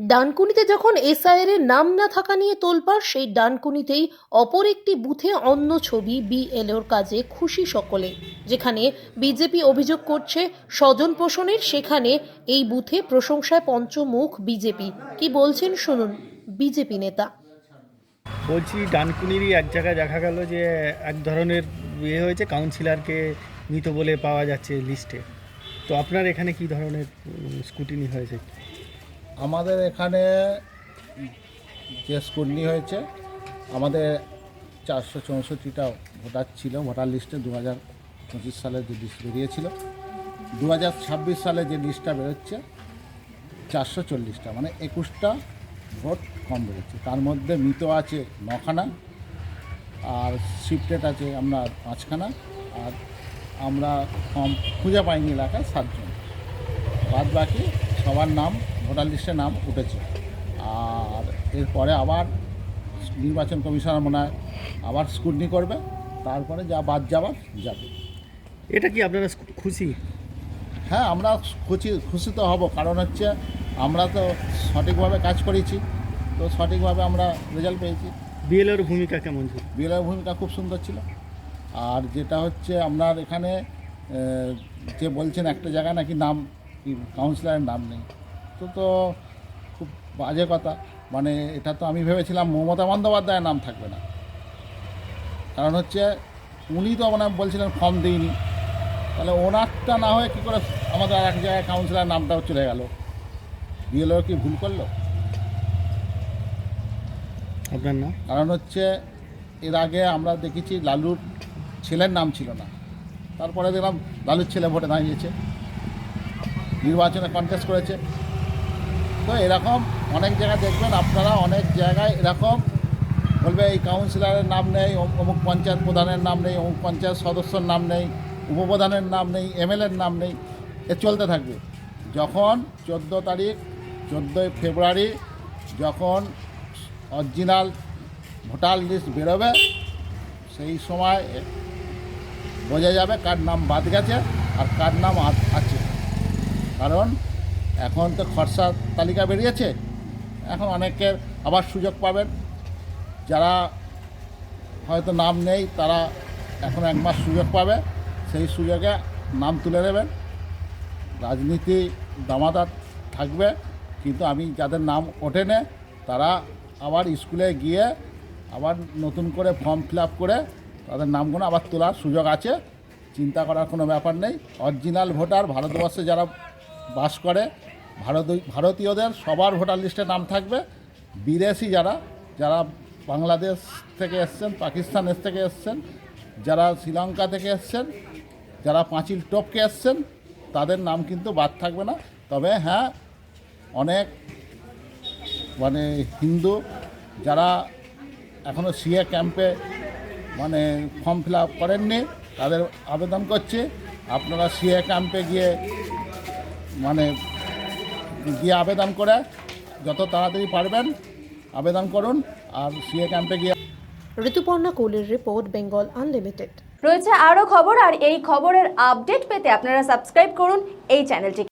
ডানকুনিতে যখন এসআইআর এর নাম না থাকা নিয়ে তোলপাড়, সেই ডানকুনিতেই অপর একটি বুথে অন্য ছবি বিএলওর কাজে খুশি সকলে, যেখানে বিজেপি অভিযোগ করছে স্বজন পোষণের, সেখানে এই বুথে প্রশংসায় পঞ্চমুখ বিজেপি। কি বলছেন শুনুন, বিজেপি নেতা। বলছি, ডানকুনিরই এক জায়গায় দেখা গেল যে এক ধরনের ইয়ে হয়েছে কাউন্সিলরকে মৃত বলে পাওয়া যাচ্ছে লিস্টে তো আপনার এখানে কি ধরনের স্কুটিনি হয়েছে? আমাদের এখানে যে স্কুটনি হয়েছে। আমাদের চারশো চৌষট্টিটা ভোটার ছিল। ভোটার লিস্টে দু হাজার পঁচিশ সালে যে লিস্ট বেরিয়েছিল দু হাজার ছাব্বিশ সালে যে লিস্টটা বেরোচ্ছে, চারশো চল্লিশটা মানে একুশটা ভোট কম বেরোচ্ছে। তার মধ্যে মৃত আছে নখানা, আর শিফটেড আছে আমরা পাঁচখানা, আর আমরা কম খুঁজে পাইনি এলাকায় সাতজন। বাদ বাকি সবার নাম ভোটার লিস্টে নাম উঠেছে। আর এরপরে আবার নির্বাচন কমিশনার মনে হয় আবার স্কুটনি করবে তারপরে যা বাদ যাবার যাবে। এটা কি আপনারা খুশি? হ্যাঁ আমরা খুশি খুশি তো হব কারণ হচ্ছে আমরা তো সঠিকভাবে কাজ করেছি তো সঠিকভাবে আমরা রেজাল্ট পেয়েছি। বিএলওর ভূমিকা কেমন ছিল? বিএলআর ভূমিকা খুব সুন্দর ছিল। আর যেটা হচ্ছে আপনার এখানে যে বলছেন একটা জায়গায় নাকি নাম কি কাউন্সিলরের নাম নেই। তো তো খুব বাজে কথা। মানে এটা তো আমি ভেবেছিলাম মমতা বন্দ্যোপাধ্যায়ের নাম থাকবে না। কারণ হচ্ছে উনি তো মানে বলছিলেন ফর্ম দিইনি। তাহলে ওনারটা না হয়ে কী করে আমাদের আর এক জায়গায় কাউন্সিলর নামটাও চলে গেল? বিএলও কি ভুল করল? আপনার নাম? কারণ হচ্ছে এর আগে আমরা দেখেছি লালুর ছেলের নাম ছিল না। তারপরে দেখলাম লালুর ছেলে ভোটে দাঁড়িয়েছে। নির্বাচনে কন্টেস্ট করেছে। তো এরকম অনেক জায়গায় দেখবেন আপনারা অনেক জায়গায় এরকম বলবে এই কাউন্সিলরের নাম নেই, অমুক পঞ্চায়েত প্রধানের নাম নেই, অমুক পঞ্চায়েত সদস্যর নাম নেই, উপপ্রধানের নাম নেই, এমএলএর নাম নেই, এ চলতে থাকবে। যখন চোদ্দ তারিখ, চোদ্দোই ফেব্রুয়ারি যখন অরিজিনাল ভোটার লিস্ট বেরোবে, সেই সময় বোঝা যাবে কার নাম বাদ গেছে আর কার নাম আছে। কারণ এখন তো খরচা তালিকা বেরিয়েছে। এখন অনেকের আবার সুযোগ পাবেন। যারা হয়তো নাম নেই, তারা এখন এক মাস সুযোগ পাবে। সেই সুযোগে নাম তুলে নেবেন। রাজনীতি দামাদার থাকবে, কিন্তু আমি যাদের নাম ওঠেনে তারা আবার স্কুলে গিয়ে আবার নতুন করে ফর্ম ফিল করে তাদের নামগুলো আবার তোলার সুযোগ আছে। চিন্তা করার কোনো ব্যাপার নেই। অরিজিনাল ভোটার, ভারতবর্ষে যারা বাস করে। ভারত ভারতীয়দের সবার ভোটার লিস্টে নাম থাকবে। বিদেশি যারা যারা বাংলাদেশ থেকে এসছেন, পাকিস্তান থেকে এসছেন, যারা শ্রীলঙ্কা থেকে এসছেন, যারা পাঁচিল টপকে এসছেন, তাদের নাম কিন্তু বাদ থাকবে না। তবে হ্যাঁ অনেক মানে হিন্দু যারা এখনও সিএ ক্যাম্পে মানে ফর্ম ফিল আপ করেননি, তাদের আবেদন করছি, আপনারা সিএ ক্যাম্পে গিয়ে মানে গিয়ে আবেদন করে যত তাড়াতাড়ি পারবেন আবেদন করুন আর সিএ ক্যাম্পে গিয়ে ঋতুপর্ণা কোলের রিপোর্ট বেঙ্গল আনলিমিটেড। রয়েছে আরও খবর আর এই খবরের আপডেট পেতে আপনারা সাবস্ক্রাইব করুন এই চ্যানেলটি